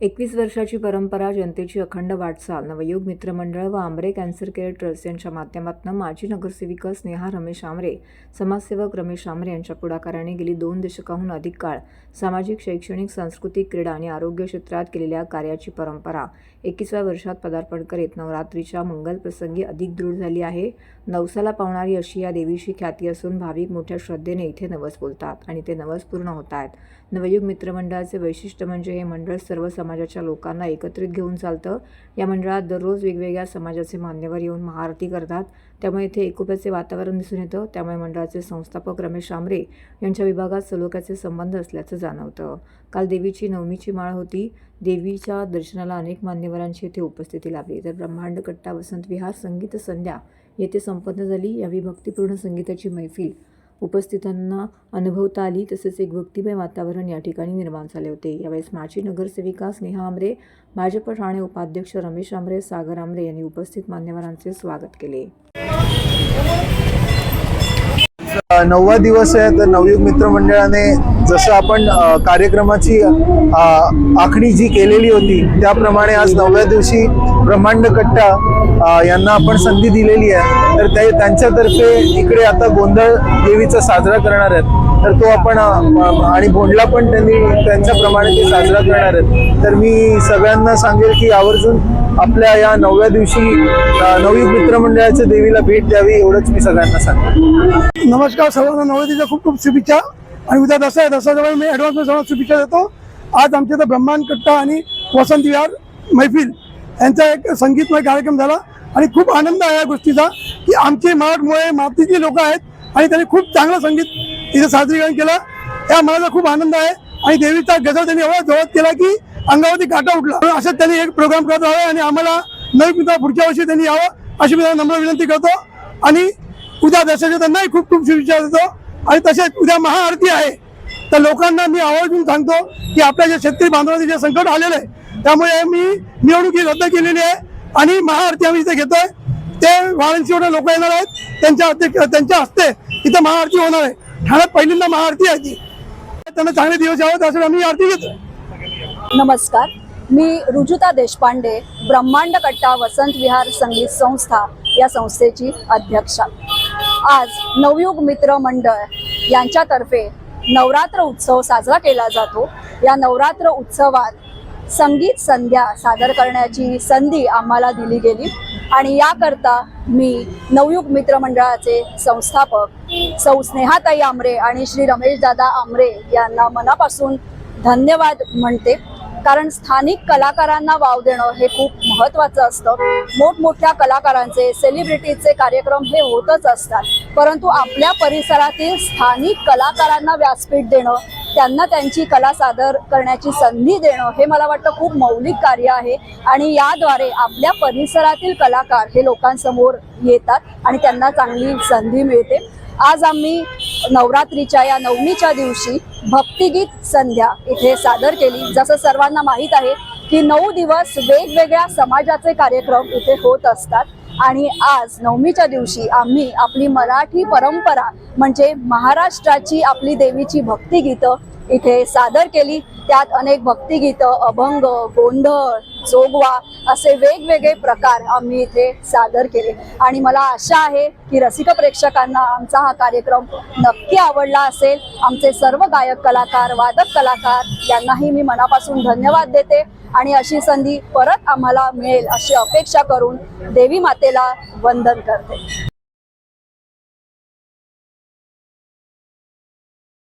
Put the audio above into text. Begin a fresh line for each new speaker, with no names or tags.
एकवीस वर्षाची परंपरा जनतेची अखंड वाटचाल नवयुग मित्रमंडळ व आंबरे कॅन्सर केअर ट्रस्ट यांच्या माध्यमातून माजी नगरसेविका स्नेहा रमेश आमरे समाजसेवक रमेश आमरे यांच्या पुढाकाराने गेली दोन दशकाहून अधिक काळ सामाजिक शैक्षणिक सांस्कृतिक क्रीडा आणि आरोग्य क्षेत्रात केलेल्या कार्याची परंपरा. एकविसाव्या वर्षात पदार्पण करीत नवरात्रीच्या मंगल प्रसंगी अधिक दृढ झाली आहे. नवसाला पावणारी अशी या देवीची ख्याती असून भाविक मोठ्या श्रद्धेने इथे नवस बोलतात आणि ते नवस पूर्ण होत आहेत. नवयुग मित्रमंडळाचे वैशिष्ट्य म्हणजे हे मंडळ सर्व समाजाच्या लोकांना एकत्रित घेऊन चालतं. या मंडळात दररोज वेगवेगळ्या समाजाचे मान्यवर येऊन महाआरती करतात. त्यामुळे इथे एकोप्याचे वातावरण दिसून येतं. त्यामुळे मंडळाचे संस्थापक रमेश आमरे यांच्या विभागात सलोख्याचे संबंध असल्याचं जाणवतं. काल देवीची नवमीची माळ होती. देवीच्या दर्शनाला अनेक मान्यवरांची येथे उपस्थिती लाभली. तर ब्रह्मांड कट्टा वसंत विहार संगीत संध्या येथे संपन्न झाली. यावेळी भक्तिपूर्ण संगीताची मैफिल उपस्थितांना अनुभवता आली तसेच एक भक्तिमय वातावरण या ठिकाणी निर्माण झाले होते. यावेळेस माजी नगरसेविका स्नेहा आमरे भाजप ठाणे उपाध्यक्ष रमेश आमरे सागर आमरे यांनी उपस्थित मान्यवरांचे स्वागत केले.
नववा दिवस आहे तर नवयुग मित्र मंडळाने जसं आपण कार्यक्रमाची आखणी जी केलेली होती त्याप्रमाणे आज नवव्या दिवशी ब्रह्मांड कट्टा यांना आपण संधी दिलेली आहे. तर ते त्यांच्यातर्फे इकडे आता गोंधळ देवीचा साजरा करणार आहेत. तर तो आपण आणि भोंडला पण त्यांनी त्यांच्याप्रमाणे ते साजरा करणार आहेत. तर मी सगळ्यांना सांगेल की आवर्जून आपल्या या नवव्या दिवशी नवी नवयुग मित्रमंडळाच्या देवीला भेट द्यावी एवढंच मी सगळ्यांना सांगेन
नमस्कार सर्वांना नवरात्रीच्या खूप खूप शुभेच्छा. आणि उद्या दसरा आहे दसऱ्याजवळ मी ॲडव्हान्स सर्वांना शुभेच्छा देतो. आज आमच्या इथं ब्रह्मांड कट्टा आणि वसंत विहार मैफिल. यांचा एक संगीतमय कार्यक्रम झाला आणि खूप आनंद आहे या गोष्टीचा की आमचे मराठमोळे मातीचे लोक आहेत आणि त्यांनी खूप चांगलं संगीत इथं सादरीकरण केलं. या मला खूप आनंद आहे आणि देवीचा गजर त्यांनी एवढा जोरात केला की अंगावरती काटा उठला. असं त्यांनी एक प्रोग्राम करत राहावे आणि आम्हाला नवीन मित्र पुढच्या वर्षी त्यांनी यावं अशी मी त्यांना नम्र विनंती करतो. आणि उद्या दर्शनाच्या त्यांनाही खूप खूप शुभेच्छा देतो. आणि तसेच उद्या महाआरती आहे. तर लोकांना मी आवर्जून सांगतो की आपल्या जे शेतकरी बांधवांचे जे संकट आलेलं आहे त्यामुळे मी निवडणुकी रद्द केलेली आहे आणि महाआरती आम्ही इथे घेतोय. ते वाराणसीवर लोक येणार आहेत. त्यांच्या त्यांच्या हस्ते इथं महाआरती होणार आहे. ठाण्यात पहिल्यांदा महाआरती आहे ती. त्यांना चांगले दिवस यावं त्यासाठी आम्ही आरती घेतोय.
नमस्कार. मी रुजुता देशपांडे ब्रह्मांड कट्टा वसंत विहार संगीत संस्था या संस्थेची अध्यक्षा. आज नवयुग मित्र मंडळ यांच्यातर्फे नवरात्र उत्सव साजरा केला जातो. या नवरात्र उत्सवात संगीत संध्या सादर करण्याची संधी आम्हाला दिली गेली. आणि याकरता मी नवयुग मित्र मंडळाचे संस्थापक सौ स्नेहाताई आमरे आणि श्री रमेशदादा आमरे यांना मनापासून धन्यवाद म्हणते. कारण स्थानिक कलाकारांना वाव देणं हे खूप महत्त्वाचं असतं. मोठमोठ्या कलाकारांचे सेलिब्रिटीजचे कार्यक्रम हे होतच असतात. परंतु आपल्या परिसरातील स्थानिक कलाकारांना व्यासपीठ देणं त्यांना त्यांची कला सादर करण्याची संधी देणं हे मला वाटतं खूप मौलिक कार्य आहे. आणि याद्वारे आपल्या परिसरातील कलाकार हे लोकांसमोर येतात आणि त्यांना चांगली संधी मिळते. आज आम्ही नवरात्रीच्या या नवमीच्या दिवशी भक्तिगीत संध्या इथे सादर केली. जसं सर्वांना माहीत आहे की नऊ दिवस वेगवेगळ्या समाजाचे कार्यक्रम इथे होत असतात. आणि आज नवमीच्या दिवशी आम्ही आपली मराठी परंपरा म्हणजे महाराष्ट्राची आपली देवीची भक्तिगीतं इथे सादर केली. त्यात अनेक भक्तिगीतं अभंग गोंधळ जोगवा असे वेगवेगळे प्रकार आम्ही इथे सादर केले. आणि मला आशा आहे की रसिक प्रेक्षकांना आमचा हा कार्यक्रम नक्की आवडला असेल. आमचे सर्व गायक कलाकार वादक कलाकार यांनाही मी मनापासून धन्यवाद देते. आणि अशी संधी परत आम्हाला मिळेल अशी अपेक्षा करून देवी मातेला वंदन करते.